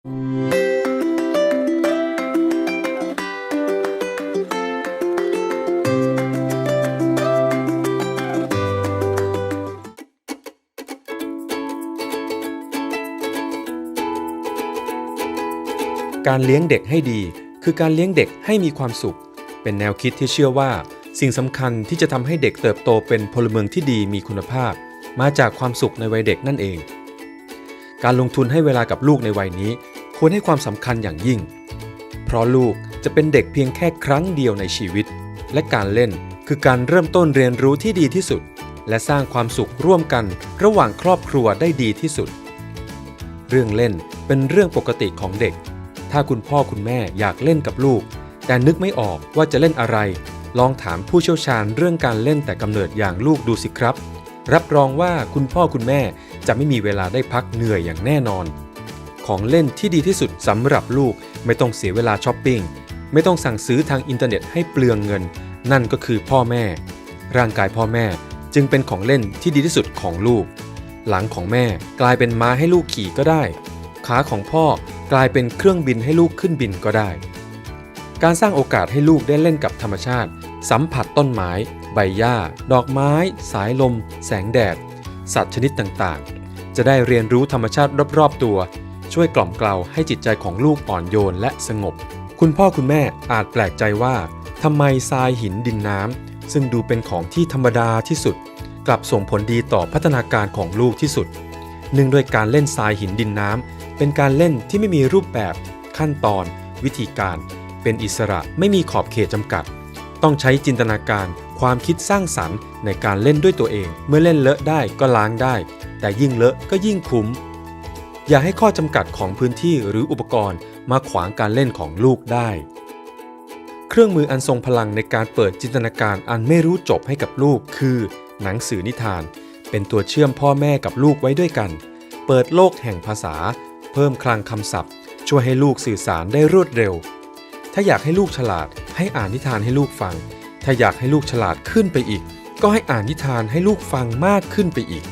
การเลี้ยงเด็กให้ดี คือการเลี้ยงเด็กให้มีความสุข เป็นแนวคิดที่เชื่อว่า สิ่งสำคัญที่จะทำให้เด็กเติบโตเป็นพลเมืองที่ดีมีคุณภาพ มาจากความสุขในวัยเด็กนั่นเอง การลงทุนให้เวลากับลูกในวัยนี้ ควรให้ความสำคัญอย่างยิ่ง เพราะลูกจะเป็นเด็กเพียงแค่ครั้งเดียวในชีวิต และการเล่นคือการเริ่มต้นเรียนรู้ที่ดีที่สุด และสร้างความสุขร่วมกันระหว่างครอบครัวได้ดีที่สุด เรื่องเล่นเป็นเรื่องปกติของเด็ก ถ้าคุณพ่อคุณแม่อยากเล่นกับลูก แต่นึกไม่ออกว่าจะเล่นอะไร ลองถามผู้เชี่ยวชาญเรื่องการเล่นแต่กำเนิดอย่างลูกดูสิครับ รับรองว่าคุณพ่อคุณแม่ จะไม่มีเวลาได้พักเหนื่อยอย่างแน่นอน ของเล่นที่ดีที่สุดสำหรับลูกไม่ต้องเสียเวลาช้อปปิ้งไม่ต้องสั่งซื้อทางอินเทอร์เน็ตให้เปลืองเงิน นั่นก็คือพ่อแม่ ร่างกายพ่อแม่จึงเป็นของเล่นที่ดีที่สุดของลูก หลังของแม่กลายเป็นม้าให้ลูกขี่ก็ได้ ขาของพ่อกลายเป็นเครื่องบินให้ลูกขึ้นบินก็ได้ การสร้างโอกาสให้ลูกได้เล่นกับธรรมชาติ สัมผัสต้นไม้ ใบหญ้า ดอกไม้ สายลม แสงแดด สัตว์ชนิดต่างๆ จะได้เรียนรู้ธรรมชาติรอบๆตัว ช่วยกล่อมเกลาให้จิตใจของลูกอ่อนโยนและสงบ คุณพ่อคุณแม่อาจแปลกใจว่าทำไมทรายหินดินน้ำซึ่งดูเป็นของที่ธรรมดาที่สุด กลับส่งผลดีต่อพัฒนาการของลูกที่สุดเนื่องด้วยการเล่นทรายหินดินน้ำเป็นการเล่นที่ไม่มีรูปแบบ ขั้นตอน วิธีการ เป็นอิสระไม่มีขอบเขตจำกัด ต้องใช้จินตนาการ ความคิดสร้างสรรค์ในการเล่นด้วยตัวเอง เมื่อเล่นเลอะได้ก็ล้างได้ แต่ยิ่งเลอะก็ยิ่งคุ้ม อย่าให้ข้อจำกัดของพื้นที่หรืออุปกรณ์มาขวางการเล่นของลูกได้ เครื่องมืออันทรงพลังในการเปิดจินตนาการอันไม่รู้จบให้กับลูก คือ หนังสือนิทาน เป็นตัวเชื่อมพ่อแม่กับลูกไว้ด้วยกัน เปิดโลกแห่งภาษา เพิ่มคลังคำศัพท์ ช่วยให้ลูกสื่อสารได้รวดเร็ว ถ้าอยากให้ลูกฉลาดให้อ่านนิทานให้ลูกฟัง ถ้าอยากให้ลูกฉลาดขึ้นไปอีก ก็ให้อ่านนิทานให้ลูกฟังมากขึ้นไปอีก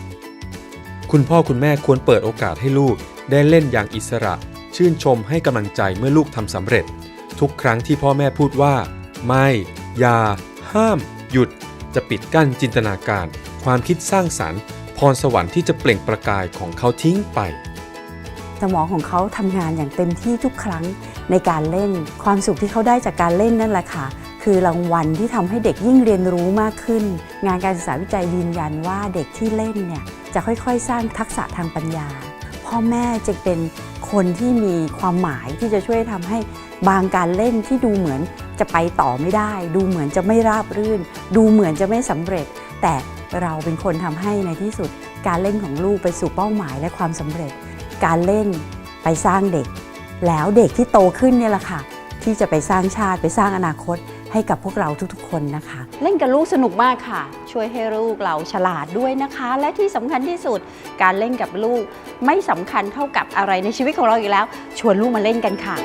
คุณพ่อคุณแม่ควรเปิดโอกาสให้ลูกได้เล่นอย่างอิสระ ชื่นชมให้กำลังใจเมื่อลูกทำสำเร็จ ทุกครั้งที่พ่อแม่พูดว่า ไม่ อย่า ห้าม หยุด จะปิดกั้นจินตนาการ ความคิดสร้างสรรค์ พรสวรรค์ที่จะเปล่งประกายของเขาทิ้งไปสมองของเขาทำงานอย่างเต็มที่ทุกครั้งในการเล่น ความสุขที่เขาได้จากการเล่นนั่นแหละค่ะ คือรางวัลที่ทำให้เด็กยิ่งเรียนรู้มากขึ้น งานการศึกษาวิจัยยืนยันว่าเด็กที่เล่นเนี่ยจะค่อยๆ สร้างทักษะทางปัญญา พ่อแม่จะเป็นคนที่มีความหมายที่จะช่วยทำให้บางการเล่นที่ดูเหมือนจะไปต่อไม่ได้ ดูเหมือนจะไม่ราบรื่น ดูเหมือนจะไม่สำเร็จ แต่เราเป็นคนทำให้ในที่สุด การเล่นของลูกไปสู่เป้าหมายและความสำเร็จ การเล่นไปสร้างเด็ก แล้วเด็กที่โตขึ้นเนี่ยแหละค่ะที่จะไปสร้างชาติไปสร้างอนาคต ให้กับพวกเราทุกๆ คนนะคะ เล่นกับลูกสนุกมากค่ะ ช่วยให้ลูกเราฉลาดด้วยนะคะ และที่สำคัญที่สุดการเล่นกับลูกไม่สำคัญเท่ากับอะไรในชีวิตของเราอีกแล้ว ชวนลูกมาเล่นกันค่ะ